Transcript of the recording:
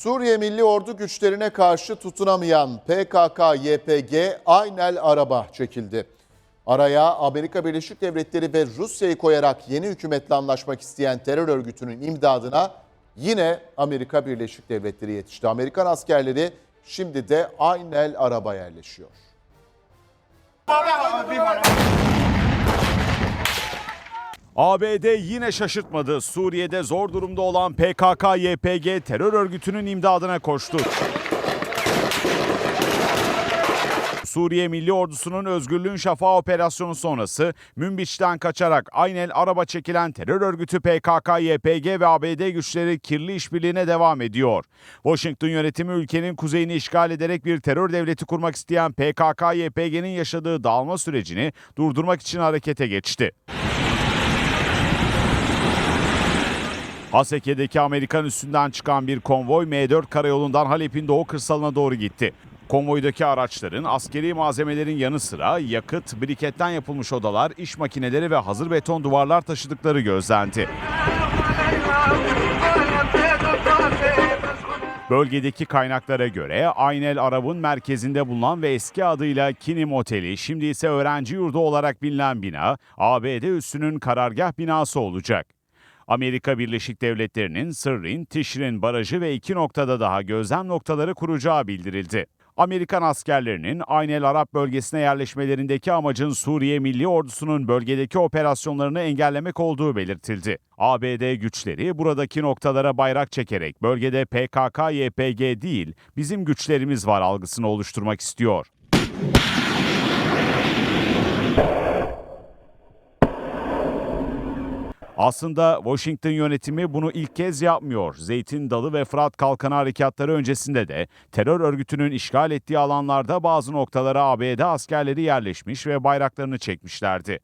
Suriye Milli Ordu güçlerine karşı tutunamayan PKK-YPG Aynel Arab'a çekildi. Araya Amerika Birleşik Devletleri ve Rusya'yı koyarak yeni hükümetle anlaşmak isteyen terör örgütünün imdadına yine Amerika Birleşik Devletleri yetişti. Amerikan askerleri şimdi de Aynel Arab'a yerleşiyor. ABD yine şaşırtmadı. Suriye'de zor durumda olan PKK-YPG terör örgütünün imdadına koştu. Suriye Milli Ordusu'nun Özgürlüğün Şafağı operasyonu sonrası Münbiç'ten kaçarak Aynel araba çekilen terör örgütü PKK-YPG ve ABD güçleri kirli işbirliğine devam ediyor. Washington yönetimi ülkenin kuzeyini işgal ederek bir terör devleti kurmak isteyen PKK-YPG'nin yaşadığı dağılma sürecini durdurmak için harekete geçti. Haseke'deki Amerikan üssünden çıkan bir konvoy M4 karayolundan Halep'in doğu kırsalına doğru gitti. Konvoydaki araçların askeri malzemelerin yanı sıra yakıt, briketten yapılmış odalar, iş makineleri ve hazır beton duvarlar taşıdıkları gözlendi. Bölgedeki kaynaklara göre Aynel Arab'ın merkezinde bulunan ve eski adıyla Kinim Oteli, şimdi ise öğrenci yurdu olarak bilinen bina, ABD üssünün karargah binası olacak. Amerika Birleşik Devletleri'nin Sırrin, Tişrin barajı ve iki noktada daha gözlem noktaları kuracağı bildirildi. Amerikan askerlerinin Aynel Arap bölgesine yerleşmelerindeki amacın Suriye Milli Ordusu'nun bölgedeki operasyonlarını engellemek olduğu belirtildi. ABD güçleri buradaki noktalara bayrak çekerek bölgede PKK-YPG değil bizim güçlerimiz var algısını oluşturmak istiyor. Aslında Washington yönetimi bunu ilk kez yapmıyor. Zeytin Dalı ve Fırat Kalkanı harekatları öncesinde de terör örgütünün işgal ettiği alanlarda bazı noktalara ABD askerleri yerleşmiş ve bayraklarını çekmişlerdi.